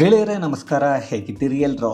ಗೆಳೆಯರೇ, ನಮಸ್ಕಾರ. ಹೇಗಿದ್ದೀರಿ ಎಲ್ರು?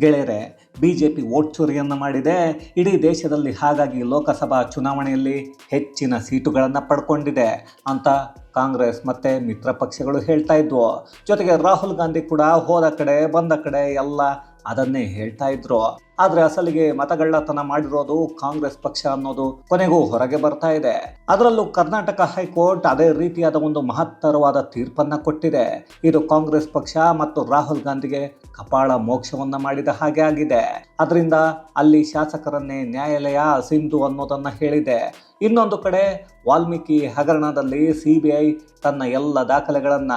ಗೆಳೆಯರೆ ಬಿ ಜೆ ಪಿ ವೋಟ್ ಚೋರಿಯನ್ನು ಮಾಡಿದೆ. ಇಡೀ ದೇಶದಲ್ಲಿ ಹಾಗಾಗಿ ಲೋಕಸಭಾ ಚುನಾವಣೆಯಲ್ಲಿ ಹೆಚ್ಚಿನ ಸೀಟುಗಳನ್ನು ಪಡ್ಕೊಂಡಿದೆ ಅಂತ ಕಾಂಗ್ರೆಸ್ ಮತ್ತು ಮಿತ್ರ ಪಕ್ಷಗಳು ಹೇಳ್ತಾ ಇದ್ವು. ಜೊತೆಗೆ ರಾಹುಲ್ ಗಾಂಧಿ ಕೂಡ ಹೋದ ಕಡೆ, ಬಂದ ಕಡೆ ಎಲ್ಲ ಅದನ್ನೇ ಹೇಳ್ತಾ ಇದ್ರು. ಆದ್ರೆ ಅಸಲಿಗೆ ಮತಗಳ್ಳತನ ಮಾಡಿರೋದು ಕಾಂಗ್ರೆಸ್ ಪಕ್ಷ ಅನ್ನೋದು ಕೊನೆಗೂ ಹೊರಗೆ ಬರ್ತಾ ಇದೆ. ಅದರಲ್ಲೂ ಕರ್ನಾಟಕ ಹೈಕೋರ್ಟ್ ಅದೇ ರೀತಿಯಾದ ಒಂದು ಮಹತ್ತರವಾದ ತೀರ್ಪನ್ನ ಕೊಟ್ಟಿದೆ. ಇದು ಕಾಂಗ್ರೆಸ್ ಪಕ್ಷ ಮತ್ತು ರಾಹುಲ್ ಗಾಂಧಿಗೆ ಕಪಾಳ ಮೋಕ್ಷವನ್ನ ಮಾಡಿದ ಹಾಗೆ ಆಗಿದೆ. ಅದರಿಂದ ಅಲ್ಲಿ ಶಾಸಕರನ್ನೇ ನ್ಯಾಯಾಲಯ ಸಿಂಧು ಅನ್ನೋದನ್ನ ಹೇಳಿದೆ. ಇನ್ನೊಂದು ಕಡೆ ವಾಲ್ಮೀಕಿ ಹಗರಣದಲ್ಲಿ ಸಿಬಿಐ ತನ್ನ ಎಲ್ಲ ದಾಖಲೆಗಳನ್ನ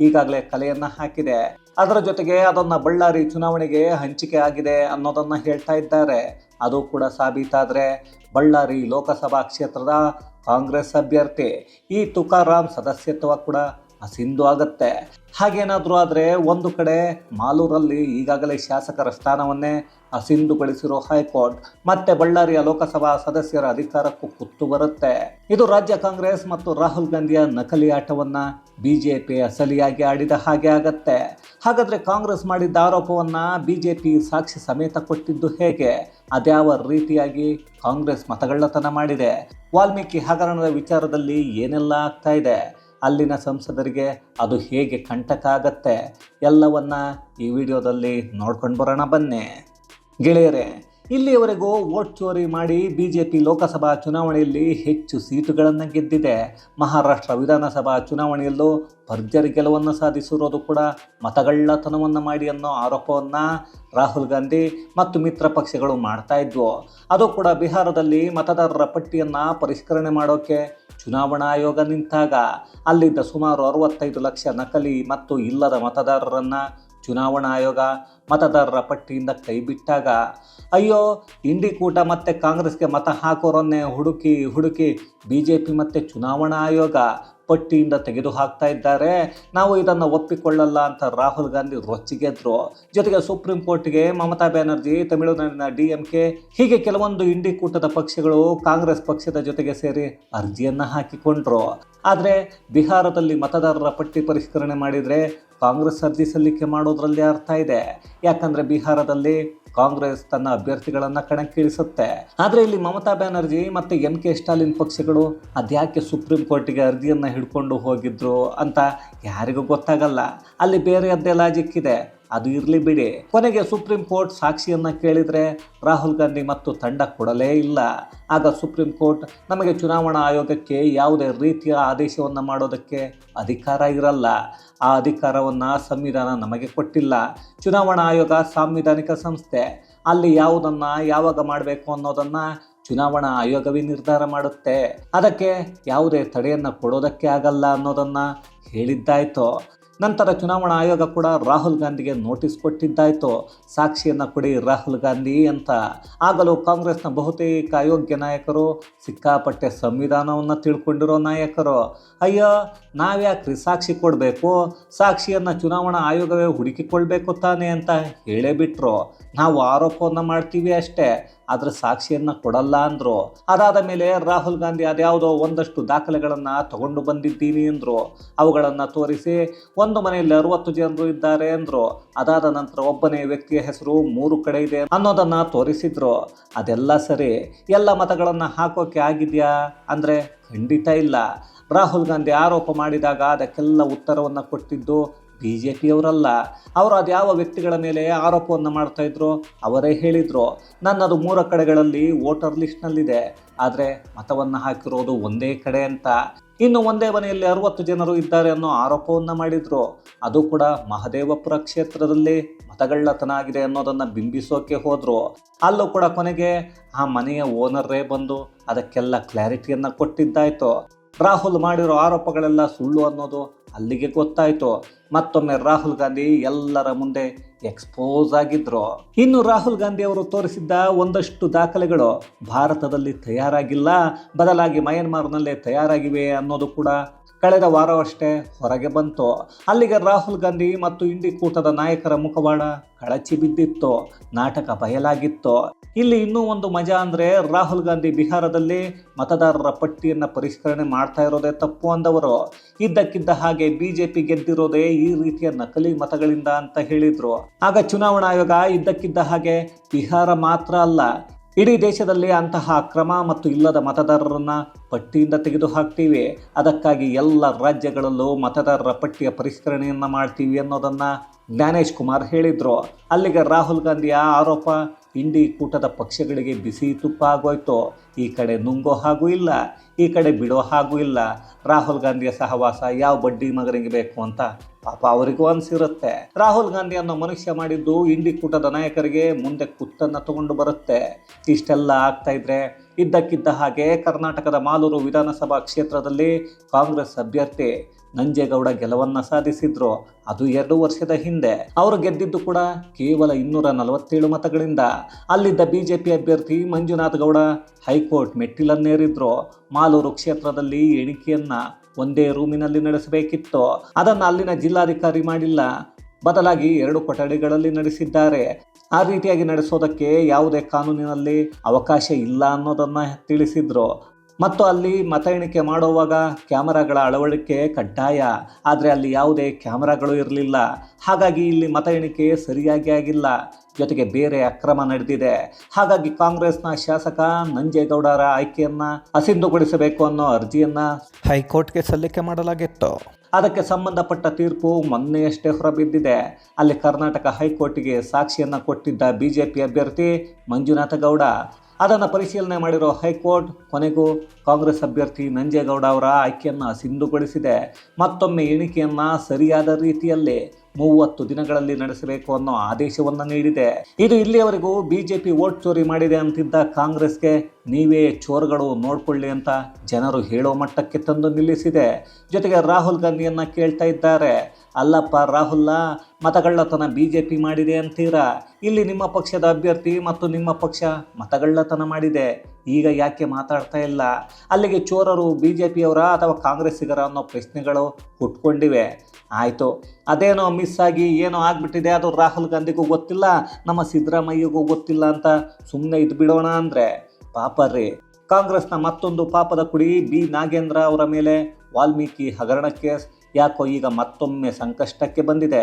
ಈಗಾಗಲೇ ಕಲೆಯನ್ನ ಹಾಕಿದೆ. ಅದರ ಜೊತೆಗೆ ಅದನ್ನು ಬಳ್ಳಾರಿ ಚುನಾವಣೆಗೆ ಹಂಚಿಕೆ ಆಗಿದೆ ಅನ್ನೋದನ್ನು ಹೇಳ್ತಾ ಇದ್ದಾರೆ. ಅದು ಕೂಡ ಸಾಬೀತಾದರೆ ಬಳ್ಳಾರಿ ಲೋಕಸಭಾ ಕ್ಷೇತ್ರದ ಕಾಂಗ್ರೆಸ್ ಅಭ್ಯರ್ಥಿ ಈ ತುಕಾರಾಮ್ ಸದಸ್ಯತ್ವ ಕೂಡ ಅಸಿಂಧು ಆಗತ್ತೆ. ಹಾಗೇನಾದರೂ ಆದರೆ ಒಂದು ಕಡೆ ಮಾಲೂರಲ್ಲಿ ಈಗಾಗಲೇ ಶಾಸಕರ ಸ್ಥಾನವನ್ನೇ ಅಸಿಂಧುಗೊಳಿಸಿರೋ ಹೈಕೋರ್ಟ್, ಮತ್ತೆ ಬಳ್ಳಾರಿಯ ಲೋಕಸಭಾ ಸದಸ್ಯರ ಅಧಿಕಾರಕ್ಕೂ ಕುತ್ತು ಬರುತ್ತೆ. ಇದು ರಾಜ್ಯ ಕಾಂಗ್ರೆಸ್ ಮತ್ತು ರಾಹುಲ್ ಗಾಂಧಿಯ ನಕಲಿ ಆಟವನ್ನ ಬಿಜೆಪಿ ಅಸಲಿಯಾಗಿ ಆಡಿದ ಹಾಗೆ ಆಗತ್ತೆ. ಹಾಗಾದ್ರೆ ಕಾಂಗ್ರೆಸ್ ಮಾಡಿದ್ದ ಆರೋಪವನ್ನ ಬಿಜೆಪಿ ಸಾಕ್ಷಿ ಸಮೇತ ಕೊಟ್ಟಿದ್ದು ಹೇಗೆ? ಅದ್ಯಾವ ರೀತಿಯಾಗಿ ಕಾಂಗ್ರೆಸ್ ಮತಗಳ್ಳತನ ಮಾಡಿದೆ? ವಾಲ್ಮೀಕಿ ಹಗರಣದ ವಿಚಾರದಲ್ಲಿ ಏನೆಲ್ಲ ಆಗ್ತಾ ಇದೆ? ಅಲ್ಲಿನ ಸಂಸದರಿಗೆ ಅದು ಹೇಗೆ ಕಂಟಕ ಆಗತ್ತೆ ಎಲ್ಲವನ್ನ ಈ ವಿಡಿಯೋದಲ್ಲಿ ನೋಡ್ಕೊಂಡು ಬರೋಣ ಬನ್ನಿ. ಗೆಳೆಯರೇ ಇಲ್ಲಿಯವರೆಗೂ ವೋಟ್ ಚೋರಿ ಮಾಡಿ ಬಿ ಜೆ ಪಿ ಲೋಕಸಭಾ ಚುನಾವಣೆಯಲ್ಲಿ ಹೆಚ್ಚು ಸೀಟುಗಳನ್ನು ಗೆದ್ದಿದೆ. ಮಹಾರಾಷ್ಟ್ರ ವಿಧಾನಸಭಾ ಚುನಾವಣೆಯಲ್ಲೂ ಭರ್ಜರಿ ಗೆಲುವನ್ನು ಸಾಧಿಸಿರೋದು ಕೂಡ ಮತಗಳ್ಳತನವನ್ನು ಮಾಡಿ ಅನ್ನೋ ಆರೋಪವನ್ನು ರಾಹುಲ್ ಗಾಂಧಿ ಮತ್ತು ಮಿತ್ರ ಪಕ್ಷಗಳು ಮಾಡ್ತಾ ಇದ್ವು. ಅದು ಕೂಡ ಬಿಹಾರದಲ್ಲಿ ಮತದಾರರ ಪಟ್ಟಿಯನ್ನು ಪರಿಷ್ಕರಣೆ ಮಾಡೋಕ್ಕೆ ಚುನಾವಣಾ ಆಯೋಗ ನಿಂತಾಗ ಅಲ್ಲಿದ್ದ ಸುಮಾರು ಅರವತ್ತೈದು ಲಕ್ಷ ನಕಲಿ ಮತ್ತು ಇಲ್ಲದ ಮತದಾರರನ್ನು ಚುನಾವಣಾ ಆಯೋಗ ಮತದಾರರ ಪಟ್ಟಿಯಿಂದ ಕೈಬಿಟ್ಟಾಗ ಅಯ್ಯೋ ಇಂಡಿಕೂಟ ಮತ್ತು ಕಾಂಗ್ರೆಸ್ಗೆ ಮತ ಹಾಕೋರನ್ನೇ ಹುಡುಕಿ ಹುಡುಕಿ ಬಿ ಜೆ ಪಿ ಮತ್ತು ಚುನಾವಣಾ ಆಯೋಗ ಪಟ್ಟಿಯಿಂದ ತೆಗೆದು ಹಾಕ್ತಾ ಇದ್ದಾರೆ. ನಾವು ಇದನ್ನು ಒಪ್ಪಿಕೊಳ್ಳಲ್ಲ ಅಂತ ರಾಹುಲ್ ಗಾಂಧಿ ರೊಚ್ಚಿಗೆದ್ರು. ಜೊತೆಗೆ ಸುಪ್ರೀಂ ಕೋರ್ಟ್ಗೆ ಮಮತಾ ಬ್ಯಾನರ್ಜಿ, ತಮಿಳುನಾಡಿನ ಡಿ ಎಂ ಕೆ, ಹೀಗೆ ಕೆಲವೊಂದು ಇಂಡಿಕೂಟದ ಪಕ್ಷಗಳು ಕಾಂಗ್ರೆಸ್ ಪಕ್ಷದ ಜೊತೆಗೆ ಸೇರಿ ಅರ್ಜಿಯನ್ನು ಹಾಕಿಕೊಂಡ್ರು. ಆದರೆ ಬಿಹಾರದಲ್ಲಿ ಮತದಾರರ ಪಟ್ಟಿ ಪರಿಷ್ಕರಣೆ ಮಾಡಿದರೆ ಕಾಂಗ್ರೆಸ್ ಅರ್ಜಿ ಸಲ್ಲಿಕೆ ಮಾಡೋದ್ರಲ್ಲಿ ಅರ್ಥ ಇದೆ. ಯಾಕಂದರೆ ಬಿಹಾರದಲ್ಲಿ ಕಾಂಗ್ರೆಸ್ ತನ್ನ ಅಭ್ಯರ್ಥಿಗಳನ್ನು ಕಣಕ್ಕಿಳಿಸುತ್ತೆ. ಆದರೆ ಇಲ್ಲಿ ಮಮತಾ ಬ್ಯಾನರ್ಜಿ ಮತ್ತು ಎಂ ಕೆ ಸ್ಟಾಲಿನ್ ಪಕ್ಷಗಳು ಅದ್ಯಾಕೆ ಸುಪ್ರೀಂ ಕೋರ್ಟಿಗೆ ಅರ್ಜಿಯನ್ನು ಹಿಡ್ಕೊಂಡು ಹೋಗಿದ್ರು ಅಂತ ಯಾರಿಗೂ ಗೊತ್ತಾಗಲ್ಲ. ಅಲ್ಲಿ ಬೇರೆಯದ್ದೇ ಲಾಜಿಕ್ ಇದೆ. ಅದು ಇರಲಿ ಬಿಡಿ. ಕೊನೆಗೆ ಸುಪ್ರೀಂ ಕೋರ್ಟ್ ಸಾಕ್ಷಿಯನ್ನು ಕೇಳಿದರೆ ರಾಹುಲ್ ಗಾಂಧಿ ಮತ್ತು ತಂಡ ಕೊಡಲೇ ಇಲ್ಲ. ಆಗ ಸುಪ್ರೀಂ ಕೋರ್ಟ್ ನಮಗೆ ಚುನಾವಣಾ ಆಯೋಗಕ್ಕೆ ಯಾವುದೇ ರೀತಿಯ ಆದೇಶವನ್ನು ಮಾಡೋದಕ್ಕೆ ಅಧಿಕಾರ ಇರಲ್ಲ. ಆ ಅಧಿಕಾರವನ್ನು ಸಂವಿಧಾನ ನಮಗೆ ಕೊಟ್ಟಿಲ್ಲ. ಚುನಾವಣಾ ಆಯೋಗ ಸಾಂವಿಧಾನಿಕ ಸಂಸ್ಥೆ. ಅಲ್ಲಿ ಯಾವುದನ್ನು ಯಾವಾಗ ಮಾಡಬೇಕು ಅನ್ನೋದನ್ನು ಚುನಾವಣಾ ಆಯೋಗವೇ ನಿರ್ಧಾರ ಮಾಡುತ್ತೆ. ಅದಕ್ಕೆ ಯಾವುದೇ ತಡೆಯನ್ನು ಕೊಡೋದಕ್ಕೆ ಆಗಲ್ಲ ಅನ್ನೋದನ್ನು ಹೇಳಿದ್ದಾಯ್ತು. ನಂತರ ಚುನಾವಣಾ ಆಯೋಗ ಕೂಡ ರಾಹುಲ್ ಗಾಂಧಿಗೆ ನೋಟಿಸ್ ಕೊಟ್ಟಿದ್ದಾಯಿತು. ಸಾಕ್ಷಿಯನ್ನು ಕೊಡಿ ರಾಹುಲ್ ಗಾಂಧಿ ಅಂತ. ಆಗಲೂ ಕಾಂಗ್ರೆಸ್ನ ಬಹುತೇಕ ಅಯೋಗ್ಯ ನಾಯಕರು ಸಿಕ್ಕಾಪಟ್ಟೆ ಸಂವಿಧಾನವನ್ನು ತಿಳ್ಕೊಂಡಿರೋ ನಾಯಕರು. ಅಯ್ಯೋ ನಾವ್ಯಾಕ್ರಿ ಸಾಕ್ಷಿ ಕೊಡಬೇಕು? ಸಾಕ್ಷಿಯನ್ನು ಚುನಾವಣಾ ಆಯೋಗವೇ ಹುಡುಕಿಕೊಳ್ಬೇಕು ತಾನೆ ಅಂತ ಹೇಳೇ ಬಿಟ್ರು ನಾವು ಆರೋಪವನ್ನು ಮಾಡ್ತೀವಿ ಅಷ್ಟೇ. ಆದರೆ ಸಾಕ್ಷಿಯನ್ನು ಕೊಡಲ್ಲ ಅಂದರು. ಅದಾದ ಮೇಲೆ ರಾಹುಲ್ ಗಾಂಧಿ ಅದ್ಯಾವುದೋ ಒಂದಷ್ಟು ದಾಖಲೆಗಳನ್ನು ತಗೊಂಡು ಬಂದಿದ್ದೀನಿ ಅಂದರು. ಅವುಗಳನ್ನು ತೋರಿಸಿ ಒಂದು ಮನೆಯಲ್ಲಿ ಅರವತ್ತು ಜನರು ಇದ್ದಾರೆ ಅಂದರು. ಅದಾದ ನಂತರ ಒಬ್ಬನೇ ವ್ಯಕ್ತಿಯ ಹೆಸರು ಮೂರು ಕಡೆ ಇದೆ ಅನ್ನೋದನ್ನು ತೋರಿಸಿದ್ರು. ಅದೆಲ್ಲ ಸರಿ. ಎಲ್ಲ ಮತಗಳನ್ನು ಹಾಕೋಕೆ ಆಗಿದೆಯಾ? ಅಂದರೆ ಖಂಡಿತ ಇಲ್ಲ. ರಾಹುಲ್ ಗಾಂಧಿ ಆರೋಪ ಮಾಡಿದಾಗ ಅದಕ್ಕೆಲ್ಲ ಉತ್ತರವನ್ನು ಕೊಟ್ಟಿದ್ದು ಬಿ ಜೆ ಪಿಯವರಲ್ಲ ಅವರು ಅದ್ಯಾವ ವ್ಯಕ್ತಿಗಳ ಮೇಲೆ ಆರೋಪವನ್ನು ಮಾಡ್ತಾಯಿದ್ರು ಅವರೇ ಹೇಳಿದರು. ನನ್ನದು ಮೂರ ಕಡೆಗಳಲ್ಲಿ ವೋಟರ್ ಲಿಸ್ಟ್ನಲ್ಲಿದೆ. ಆದರೆ ಮತವನ್ನು ಹಾಕಿರೋದು ಒಂದೇ ಕಡೆ ಅಂತ. ಇನ್ನು ಒಂದೇ ಮನೆಯಲ್ಲಿ ಅರವತ್ತು ಜನರು ಇದ್ದಾರೆ ಅನ್ನೋ ಆರೋಪವನ್ನು ಮಾಡಿದ್ರು. ಅದು ಕೂಡ ಮಹದೇವಪುರ ಕ್ಷೇತ್ರದಲ್ಲಿ ಮತಗಳ್ಳತನ ಆಗಿದೆ ಅನ್ನೋದನ್ನು ಬಿಂಬಿಸೋಕೆ ಹೋದರು. ಅಲ್ಲೂ ಕೂಡ ಕೊನೆಗೆ ಆ ಮನೆಯ ಓನರೇ ಬಂದು ಅದಕ್ಕೆಲ್ಲ ಕ್ಲಾರಿಟಿಯನ್ನು ಕೊಟ್ಟಿದ್ದಾಯಿತು. ರಾಹುಲ್ ಮಾಡಿರೋ ಆರೋಪಗಳೆಲ್ಲ ಸುಳ್ಳು ಅನ್ನೋದು ಅಲ್ಲಿಗೆ ಗೊತ್ತಾಯಿತು. ಮತ್ತೊಮ್ಮೆ ರಾಹುಲ್ ಗಾಂಧಿ ಎಲ್ಲರ ಮುಂದೆ ಎಕ್ಸ್ಪೋಸ್ ಆಗಿದ್ರು? ಇನ್ನು ರಾಹುಲ್ ಗಾಂಧಿ ಅವರು ತೋರಿಸಿದ್ದ ಒಂದಷ್ಟು ದಾಖಲೆಗಳು ಭಾರತದಲ್ಲಿ ತಯಾರಾಗಿಲ್ಲ, ಬದಲಾಗಿ ಮಯನ್ಮಾರ್ನಲ್ಲೇ ತಯಾರಾಗಿವೆ ಅನ್ನೋದು ಕೂಡ ಕಳೆದ ವಾರವಷ್ಟೇ ಹೊರಗೆ ಬಂತು. ಅಲ್ಲಿಗೆ ರಾಹುಲ್ ಗಾಂಧಿ ಮತ್ತು ಇಂಡಿ ಕೂಟದ ನಾಯಕರ ಮುಖವಾಡ ಕಳಚಿ ಬಿದ್ದಿತ್ತು, ನಾಟಕ ಬಯಲಾಗಿತ್ತು. ಇಲ್ಲಿ ಇನ್ನೂ ಒಂದು ಮಜಾ ಅಂದರೆ ರಾಹುಲ್ ಗಾಂಧಿ ಬಿಹಾರದಲ್ಲಿ ಮತದಾರರ ಪಟ್ಟಿಯನ್ನು ಪರಿಷ್ಕರಣೆ ಮಾಡ್ತಾ ಇರೋದೇ ತಪ್ಪು ಅಂದವರು. ಇದ್ದಕ್ಕಿದ್ದ ಹಾಗೆ ಬಿಜೆಪಿ ಗೆದ್ದಿರೋದೇ ಈ ರೀತಿಯ ನಕಲಿ ಮತಗಳಿಂದ ಅಂತ ಹೇಳಿದರು. ಆಗ ಚುನಾವಣಾ ಆಯೋಗ ಇದ್ದಕ್ಕಿದ್ದ ಹಾಗೆ ಬಿಹಾರ ಮಾತ್ರ ಅಲ್ಲ ಇಡೀ ದೇಶದಲ್ಲಿ ಅಂತಹ ಅಕ್ರಮ ಮತ್ತು ಇಲ್ಲದ ಮತದಾರರನ್ನು ಪಟ್ಟಿಯಿಂದ ತೆಗೆದು ಹಾಕ್ತೀವಿ ಅದಕ್ಕಾಗಿ ಎಲ್ಲ ರಾಜ್ಯಗಳಲ್ಲೂ ಮತದಾರರ ಪಟ್ಟಿಯ ಪರಿಷ್ಕರಣೆಯನ್ನು ಮಾಡ್ತೀವಿ ಅನ್ನೋದನ್ನು ಜ್ಞಾನೇಶ್ ಕುಮಾರ್ ಹೇಳಿದರು. ಅಲ್ಲಿಗೆ ರಾಹುಲ್ ಗಾಂಧಿಯ ಆರೋಪ ಇಂಡಿ ಕೂಟದ ಪಕ್ಷಗಳಿಗೆ ಬಿಸಿ ತುಪ್ಪ ಆಗೋಯ್ತು ಈ ಕಡೆ ನುಂಗೋ ಹಾಗೂ ಇಲ್ಲ, ಈ ಕಡೆ ಬಿಡೋ ಹಾಗೂ ಇಲ್ಲ. ರಾಹುಲ್ ಗಾಂಧಿಯ ಸಹವಾಸ ಯಾವ ಬಡ್ಡಿ ಮಗನಿಗೆ ಬೇಕು ಅಂತ ಪಾಪ ಅವರಿಗೂ ಅನಿಸಿರುತ್ತೆ. ರಾಹುಲ್ ಗಾಂಧಿ ಅನ್ನೋ ಮನುಷ್ಯ ಮಾಡಿದ್ದು ಇಂಡಿ ಕೂಟದ ನಾಯಕರಿಗೆ ಮುಂದೆ ಕುತ್ತನ್ನು ತಗೊಂಡು ಬರುತ್ತೆ. ಇಷ್ಟೆಲ್ಲ ಆಗ್ತಾ ಇದ್ರೆ ಇದ್ದಕ್ಕಿದ್ದ ಹಾಗೆ ಕರ್ನಾಟಕದ ಮಾಲೂರು ವಿಧಾನಸಭಾ ಕ್ಷೇತ್ರದಲ್ಲಿ ಕಾಂಗ್ರೆಸ್ ಅಭ್ಯರ್ಥಿ ನಂಜೇಗೌಡ ಗೆಲುವನ್ನ ಸಾಧಿಸಿದ್ರು. ಅದು ಎರಡು ವರ್ಷದ ಹಿಂದೆ. ಅವರು ಗೆದ್ದಿದ್ದು ಕೂಡ ಕೇವಲ ಇನ್ನೂರ ನಲವತ್ತೇಳು ಮತಗಳಿಂದ. ಅಲ್ಲಿದ್ದ ಬಿಜೆಪಿ ಅಭ್ಯರ್ಥಿ ಮಂಜುನಾಥ್ ಗೌಡ ಹೈಕೋರ್ಟ್ ಮೆಟ್ಟಿಲನ್ನೇರಿದ್ರು. ಮಾಲೂರು ಕ್ಷೇತ್ರದಲ್ಲಿ ಎಣಿಕೆಯನ್ನ ಒಂದೇ ರೂಮಿನಲ್ಲಿ ನಡೆಸಬೇಕಿತ್ತು. ಅದನ್ನು ಅಲ್ಲಿನ ಜಿಲ್ಲಾಧಿಕಾರಿ ಮಾಡಿಲ್ಲ. ಬದಲಾಗಿ ಎರಡು ಕೊಠಡಿಗಳಲ್ಲಿ ನಡೆಸಿದ್ದಾರೆ. ಆ ರೀತಿಯಾಗಿ ನಡೆಸೋದಕ್ಕೆ ಯಾವುದೇ ಕಾನೂನಿನಲ್ಲಿ ಅವಕಾಶ ಇಲ್ಲ ಅನ್ನೋದನ್ನ ತಿಳಿಸಿದ್ರು. ಮತ್ತು ಅಲ್ಲಿ ಮತ ಎಣಿಕೆ ಮಾಡುವಾಗ ಕ್ಯಾಮರಾಗಳ ಅಳವಡಿಕೆ ಕಡ್ಡಾಯ. ಆದರೆ ಅಲ್ಲಿ ಯಾವುದೇ ಕ್ಯಾಮರಾಗಳು ಇರಲಿಲ್ಲ. ಹಾಗಾಗಿ ಇಲ್ಲಿ ಮತ ಎಣಿಕೆ ಸರಿಯಾಗಿ ಆಗಿಲ್ಲ. ಜೊತೆಗೆ ಬೇರೆ ಅಕ್ರಮ ನಡೆದಿದೆ. ಹಾಗಾಗಿ ಕಾಂಗ್ರೆಸ್ನ ಶಾಸಕ ನಂಜೇಗೌಡರ ಆಯ್ಕೆಯನ್ನು ಅಸಿಂಧುಗೊಳಿಸಬೇಕು ಅನ್ನೋ ಅರ್ಜಿಯನ್ನ ಹೈಕೋರ್ಟ್ಗೆ ಸಲ್ಲಿಕೆ ಮಾಡಲಾಗಿತ್ತು. ಅದಕ್ಕೆ ಸಂಬಂಧಪಟ್ಟ ತೀರ್ಪು ಮೊನ್ನೆಯಷ್ಟೇ ಹೊರಬಿದ್ದಿದೆ. ಅಲ್ಲಿ ಕರ್ನಾಟಕ ಹೈಕೋರ್ಟಿಗೆ ಸಾಕ್ಷಿಯನ್ನು ಕೊಟ್ಟಿದ್ದ ಬಿಜೆಪಿ ಅಭ್ಯರ್ಥಿ ಮಂಜುನಾಥ ಗೌಡ ಅದನ್ನು ಪರಿಶೀಲನೆ ಮಾಡಿರೋ ಹೈಕೋರ್ಟ್ ಕೊನೆಗೂ ಕಾಂಗ್ರೆಸ್ ಅಭ್ಯರ್ಥಿ ನಂಜೇಗೌಡ ಅವರ ಆಯ್ಕೆಯನ್ನು ಸಿಂಧುಗೊಳಿಸಿದೆ ಮತ್ತೊಮ್ಮೆ ಎಣಿಕೆಯನ್ನು ಸರಿಯಾದ ರೀತಿಯಲ್ಲಿ ಮೂವತ್ತು ದಿನಗಳಲ್ಲಿ ನಡೆಸಬೇಕು ಅನ್ನೋ ಆದೇಶವನ್ನು ನೀಡಿದೆ. ಇದು ಇಲ್ಲಿಯವರೆಗೂ ಬಿಜೆಪಿ ವೋಟ್ ಚೋರಿ ಮಾಡಿದೆ ಅಂತಿದ್ದ ಕಾಂಗ್ರೆಸ್ಗೆ ನೀವೇ ಚೋರ್ಗಳು ನೋಡ್ಕೊಳ್ಳಿ ಅಂತ ಜನರು ಹೇಳೋ ಮಟ್ಟಕ್ಕೆ ತಂದು ನಿಲ್ಲಿಸಿದೆ. ಜೊತೆಗೆ ರಾಹುಲ್ ಗಾಂಧಿಯನ್ನ ಕೇಳ್ತಾ ಇದ್ದಾರೆ. ಅಲ್ಲಪ್ಪ, ರಾಹುಲ್ಲ, ಮತಗಳ್ಳತನ ಬಿಜೆಪಿ ಮಾಡಿದೆ ಅಂತೀರಾ? ಇಲ್ಲಿ ನಿಮ್ಮ ಪಕ್ಷದ ಅಭ್ಯರ್ಥಿ ಮತ್ತು ನಿಮ್ಮ ಪಕ್ಷ ಮತಗಳ್ಳತನ ಮಾಡಿದೆ. ಈಗ ಯಾಕೆ ಮಾತಾಡ್ತಾ ಇಲ್ಲ? ಅಲ್ಲಿಗೆ ಚೋರರು ಬಿ ಜೆ ಪಿಯವರ ಅಥವಾ ಕಾಂಗ್ರೆಸ್ಸಿಗರ ಅನ್ನೋ ಪ್ರಶ್ನೆಗಳು ಹುಟ್ಕೊಂಡಿವೆ. ಆಯಿತು, ಅದೇನೋ ಮಿಸ್ ಆಗಿ ಏನೋ ಆಗಿಬಿಟ್ಟಿದೆ ಅದು ರಾಹುಲ್ ಗಾಂಧಿಗೂ ಗೊತ್ತಿಲ್ಲ, ನಮ್ಮ ಸಿದ್ದರಾಮಯ್ಯಗೂ ಗೊತ್ತಿಲ್ಲ ಅಂತ ಸುಮ್ಮನೆ ಇದು ಬಿಡೋಣ ಅಂದರೆ. ಪಾಪ ರೀ. ಕಾಂಗ್ರೆಸ್ನ ಮತ್ತೊಂದು ಪಾಪದ ಕುಡಿ ಬಿ ನಾಗೇಂದ್ರ ಅವರ ಮೇಲೆ ವಾಲ್ಮೀಕಿ ಹಗರಣ ಕೇಸ್. ಯಾಕೋ ಈಗ ಮತ್ತೊಮ್ಮೆ ಸಂಕಷ್ಟಕ್ಕೆ ಬಂದಿದೆ.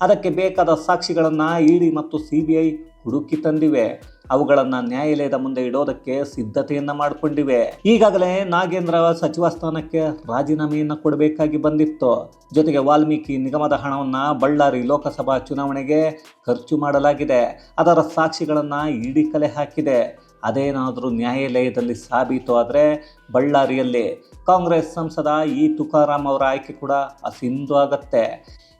ಅದಕ್ಕೆ ಬೇಕಾದ ಸಾಕ್ಷಿಗಳನ್ನು ಇಡಿ ಮತ್ತು ಸಿ ಬಿ ಐ ಹುಡುಕಿ ತಂದಿವೆ. ಅವುಗಳನ್ನು ನ್ಯಾಯಾಲಯದ ಮುಂದೆ ಇಡೋದಕ್ಕೆ ಸಿದ್ಧತೆಯನ್ನು ಮಾಡಿಕೊಂಡಿವೆ. ಈಗಾಗಲೇ ನಾಗೇಂದ್ರ ಸಚಿವ ಸ್ಥಾನಕ್ಕೆ ರಾಜೀನಾಮೆಯನ್ನು ಕೊಡಬೇಕಾಗಿ ಬಂದಿತ್ತು. ಜೊತೆಗೆ ವಾಲ್ಮೀಕಿ ನಿಗಮದ ಹಣವನ್ನು ಬಳ್ಳಾರಿ ಲೋಕಸಭಾ ಚುನಾವಣೆಗೆ ಖರ್ಚು ಮಾಡಲಾಗಿದೆ. ಅದರ ಸಾಕ್ಷಿಗಳನ್ನು ಇಡಿ ಕಲೆ ಹಾಕಿದೆ. ಅದೇನಾದರೂ ನ್ಯಾಯಾಲಯದಲ್ಲಿ ಸಾಬೀತು ಆದರೆ ಬಳ್ಳಾರಿಯಲ್ಲಿ ಕಾಂಗ್ರೆಸ್ ಸಂಸದ ಇ ತುಕಾರಾಮ್ ಅವರ ಆಯ್ಕೆ ಕೂಡ ಅಸಿಂಧು ಆಗತ್ತೆ.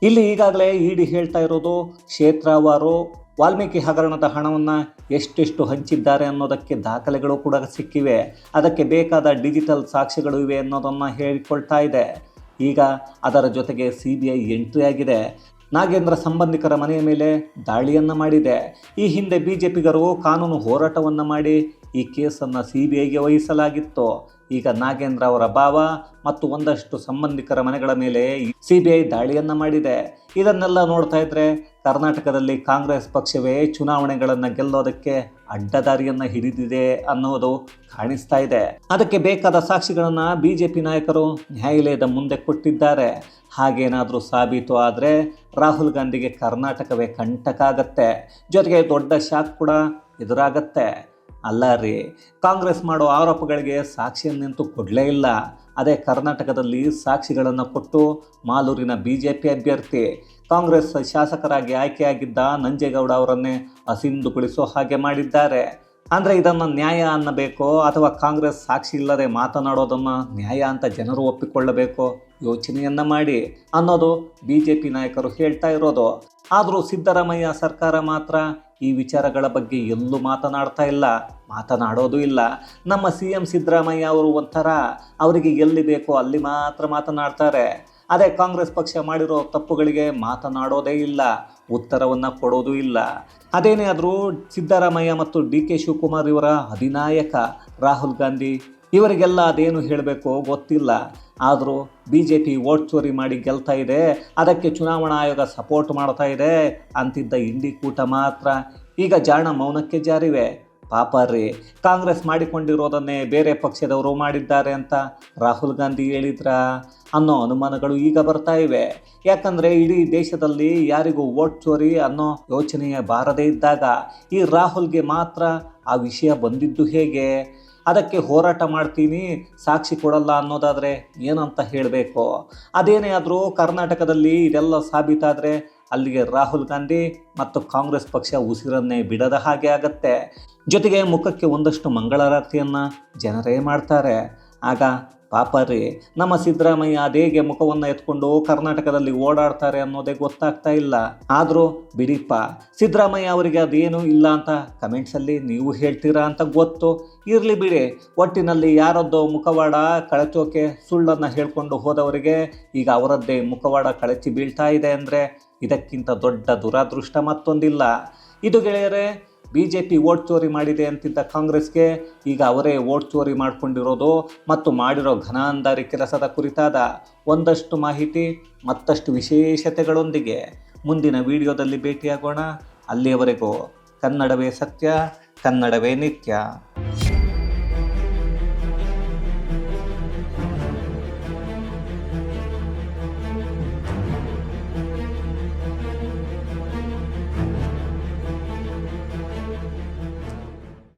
ಇಲ್ಲಿ ಈಗಾಗಲೇ ಇಡಿ ಹೇಳ್ತಾ ಇರೋದು ಕ್ಷೇತ್ರವಾರು ವಾಲ್ಮೀಕಿ ಹಗರಣದ ಹಣವನ್ನು ಎಷ್ಟೆಷ್ಟು ಹಂಚಿದ್ದಾರೆ ಅನ್ನೋದಕ್ಕೆ ದಾಖಲೆಗಳು ಕೂಡ ಸಿಕ್ಕಿವೆ. ಅದಕ್ಕೆ ಬೇಕಾದ ಡಿಜಿಟಲ್ ಸಾಕ್ಷಿಗಳು ಇವೆ ಅನ್ನೋದನ್ನು ಹೇಳಿಕೊಳ್ತಾ ಇದೆ. ಈಗ ಅದರ ಜೊತೆಗೆ ಸಿ ಬಿ ಐ ಎಂಟ್ರಿ ಆಗಿದೆ. ನಾಗೇಂದ್ರ ಸಂಬಂಧಿಕರ ಮನೆಯ ಮೇಲೆ ದಾಳಿಯನ್ನು ಮಾಡಿದೆ. ಈ ಹಿಂದೆ ಬಿ ಜೆ ಪಿಗರು ಕಾನೂನು ಹೋರಾಟವನ್ನು ಮಾಡಿ ಈ ಕೇಸನ್ನು ಸಿ ಬಿ ಐಗೆ ವಹಿಸಲಾಗಿತ್ತು. ಈಗ ನಾಗೇಂದ್ರ ಅವರ ಭಾವ ಮತ್ತು ಒಂದಷ್ಟು ಸಂಬಂಧಿಕರ ಮನೆಗಳ ಮೇಲೆ ಸಿ ಬಿ ಐ ದಾಳಿಯನ್ನು ಮಾಡಿದೆ. ಇದನ್ನೆಲ್ಲ ನೋಡ್ತಾ ಇದ್ರೆ ಕರ್ನಾಟಕದಲ್ಲಿ ಕಾಂಗ್ರೆಸ್ ಪಕ್ಷವೇ ಚುನಾವಣೆಗಳನ್ನು ಗೆಲ್ಲೋದಕ್ಕೆ ಅಡ್ಡದಾರಿಯನ್ನು ಹಿಡಿದಿದೆ ಅನ್ನೋದು ಕಾಣಿಸ್ತಾ ಇದೆ. ಅದಕ್ಕೆ ಬೇಕಾದ ಸಾಕ್ಷಿಗಳನ್ನು ಬಿ ಜೆ ಪಿ ನಾಯಕರು ನ್ಯಾಯಾಲಯದ ಮುಂದೆ ಕೊಟ್ಟಿದ್ದಾರೆ. ಹಾಗೇನಾದರೂ ಸಾಬೀತು ಆದರೆ ರಾಹುಲ್ ಗಾಂಧಿಗೆ ಕರ್ನಾಟಕವೇ ಕಂಟಕ ಆಗತ್ತೆ ಜೊತೆಗೆ ದೊಡ್ಡ ಶಾಕ್ ಕೂಡ ಎದುರಾಗತ್ತೆ. ಅಲ್ಲ ರೀ. ಕಾಂಗ್ರೆಸ್ ಮಾಡೋ ಆರೋಪಗಳಿಗೆ ಸಾಕ್ಷಿಯನ್ನಂತೂ ಕೊಡಲೇ ಇಲ್ಲ. ಅದೇ ಕರ್ನಾಟಕದಲ್ಲಿ ಸಾಕ್ಷಿಗಳನ್ನು ಕೊಟ್ಟು ಮಾಲೂರಿನ ಬಿ ಜೆ ಪಿ ಅಭ್ಯರ್ಥಿ, ಕಾಂಗ್ರೆಸ್ ಶಾಸಕರಾಗಿ ಆಯ್ಕೆಯಾಗಿದ್ದ ನಂಜೇಗೌಡ ಅವರನ್ನೇ ಅಸಿಂಧುಗೊಳಿಸೋ ಹಾಗೆ ಮಾಡಿದ್ದಾರೆ. ಅಂದರೆ ಇದನ್ನು ನ್ಯಾಯ ಅನ್ನಬೇಕೋ ಅಥವಾ ಕಾಂಗ್ರೆಸ್ ಸಾಕ್ಷಿ ಇಲ್ಲದೆ ಮಾತನಾಡೋದನ್ನು ನ್ಯಾಯ ಅಂತ ಜನರು ಒಪ್ಪಿಕೊಳ್ಳಬೇಕೋ ಯೋಚನೆಯನ್ನು ಮಾಡಿ ಅನ್ನೋದು ಬಿ ಜೆ ಪಿ ನಾಯಕರು ಹೇಳ್ತಾ ಇರೋದು. ಆದರೂ ಸಿದ್ದರಾಮಯ್ಯ ಸರ್ಕಾರ ಮಾತ್ರ ಈ ವಿಚಾರಗಳ ಬಗ್ಗೆ ಎಲ್ಲೂ ಮಾತನಾಡ್ತಾ ಇಲ್ಲ, ಮಾತನಾಡೋದು ಇಲ್ಲ. ನಮ್ಮ ಸಿ ಎಂ ಸಿದ್ದರಾಮಯ್ಯ ಅವರು ಒಂಥರ ಅವರಿಗೆ ಎಲ್ಲಿ ಬೇಕೋ ಅಲ್ಲಿ ಮಾತ್ರ ಮಾತನಾಡ್ತಾರೆ. ಅದೇ ಕಾಂಗ್ರೆಸ್ ಪಕ್ಷ ಮಾಡಿರೋ ತಪ್ಪುಗಳಿಗೆ ಮಾತನಾಡೋದೇ ಇಲ್ಲ, ಉತ್ತರವನ್ನು ಕೊಡೋದು ಇಲ್ಲ. ಅದೇನೇ ಆದರೂ ಸಿದ್ದರಾಮಯ್ಯ ಮತ್ತು ಡಿ ಕೆ ಶಿವಕುಮಾರ್ ಇವರ ಅಧಿನಾಯಕ ರಾಹುಲ್ ಗಾಂಧಿ ಇವರಿಗೆಲ್ಲ ಅದೇನು ಹೇಳಬೇಕು ಗೊತ್ತಿಲ್ಲ. ಆದರೂ ಬಿ ಜೆ ಪಿ ವೋಟ್ ಚೋರಿ ಮಾಡಿ ಗೆಲ್ತಾ ಇದೆ. ಅದಕ್ಕೆ ಚುನಾವಣಾ ಆಯೋಗ ಸಪೋರ್ಟ್ ಮಾಡ್ತಾ ಇದೆ ಅಂತಿದ್ದ ಇಂಡಿ ಕೂಟ ಮಾತ್ರ. ಈಗ ಜಾಣ ಮೌನಕ್ಕೆ ಜಾರಿವೆ. ಪಾಪ ರೀ. ಕಾಂಗ್ರೆಸ್ ಮಾಡಿಕೊಂಡಿರೋದನ್ನೇ ಬೇರೆ ಪಕ್ಷದವರು ಮಾಡಿದ್ದಾರೆ ಅಂತ ರಾಹುಲ್ ಗಾಂಧಿ ಹೇಳಿದ್ರ? ಅನ್ನೋ ಅನುಮಾನಗಳು ಈಗ ಬರ್ತಾ ಇವೆ. ಯಾಕಂದರೆ ಇಡೀ ದೇಶದಲ್ಲಿ ಯಾರಿಗೂ ವೋಟ್ ಚೋರಿ ಅನ್ನೋ ಯೋಚನೆಯೇ ಬಾರದೇ ಇದ್ದಾಗ ಈ ರಾಹುಲ್ಗೆ ಮಾತ್ರ ಆ ವಿಷಯ ಬಂದಿದ್ದು ಹೇಗೆ? ಅದಕ್ಕೆ ಹೋರಾಟ ಮಾಡ್ತೀನಿ, ಸಾಕ್ಷಿ ಕೊಡಲ್ಲ ಅನ್ನೋದಾದರೆ ಏನಂತ ಹೇಳಬೇಕು? ಅದೇನೇ ಆದರೂ ಕರ್ನಾಟಕದಲ್ಲಿ ಇದೆಲ್ಲ ಸಾಬೀತಾದರೆ ಅಲ್ಲಿಗೆ ರಾಹುಲ್ ಗಾಂಧಿ ಮತ್ತು ಕಾಂಗ್ರೆಸ್ ಪಕ್ಷ ಉಸಿರನ್ನೇ ಬಿಡದ ಹಾಗೆ ಆಗತ್ತೆ. ಜೊತೆಗೆ ಮುಖಕ್ಕೆ ಒಂದಷ್ಟು ಮಂಗಳಾರತಿಯನ್ನು ಜನರೇ ಮಾಡ್ತಾರೆ. ಆಗ ಪಾಪ ರೀ ನಮ್ಮ ಸಿದ್ದರಾಮಯ್ಯ ಅದೇಗೆ ಮುಖವನ್ನು ಎತ್ಕೊಂಡು ಕರ್ನಾಟಕದಲ್ಲಿ ಓಡಾಡ್ತಾರೆ ಅನ್ನೋದೇ ಗೊತ್ತಾಗ್ತಾ ಇಲ್ಲ. ಆದರೂ ಬಿಡಿಪ್ಪ, ಸಿದ್ದರಾಮಯ್ಯ ಅವರಿಗೆ ಅದೇನೂ ಇಲ್ಲ ಅಂತ ಕಮೆಂಟ್ಸಲ್ಲಿ ನೀವು ಹೇಳ್ತೀರಾ ಅಂತ ಗೊತ್ತು. ಇರಲಿ ಬಿಡಿ, ಒಟ್ಟಿನಲ್ಲಿ ಯಾರದ್ದೋ ಮುಖವಾಡ ಕಳಚೋಕೆ ಸುಳ್ಳನ್ನು ಹೇಳ್ಕೊಂಡು ಹೋದವರಿಗೆ ಈಗ ಅವರದ್ದೇ ಮುಖವಾಡ ಕಳಚಿ ಬೀಳ್ತಾ ಇದೆ ಅಂದರೆ ಇದಕ್ಕಿಂತ ದೊಡ್ಡ ದುರಾದೃಷ್ಟ ಮತ್ತೊಂದಿಲ್ಲ. ಇದು ಗೆಳೆಯರೆ ಬಿ ಜೆ ಪಿ ವೋಟ್ ಚೋರಿ ಮಾಡಿದೆ ಅಂತಿದ್ದ ಕಾಂಗ್ರೆಸ್ಗೆ ಈಗ ಅವರೇ ವೋಟ್ ಚೋರಿ ಮಾಡಿಕೊಂಡಿರೋದು ಮತ್ತು ಮಾಡಿರೋ ಘನಾಂಧಾರಿ ಕೆಲಸದ ಕುರಿತಾದ ಒಂದಷ್ಟು ಮಾಹಿತಿ, ಮತ್ತಷ್ಟು ವಿಶೇಷತೆಗಳೊಂದಿಗೆ ಮುಂದಿನ ವಿಡಿಯೋದಲ್ಲಿ ಭೇಟಿಯಾಗೋಣ. ಅಲ್ಲಿಯವರೆಗೂ ಕನ್ನಡವೇ ಸತ್ಯ, ಕನ್ನಡವೇ ನಿತ್ಯ.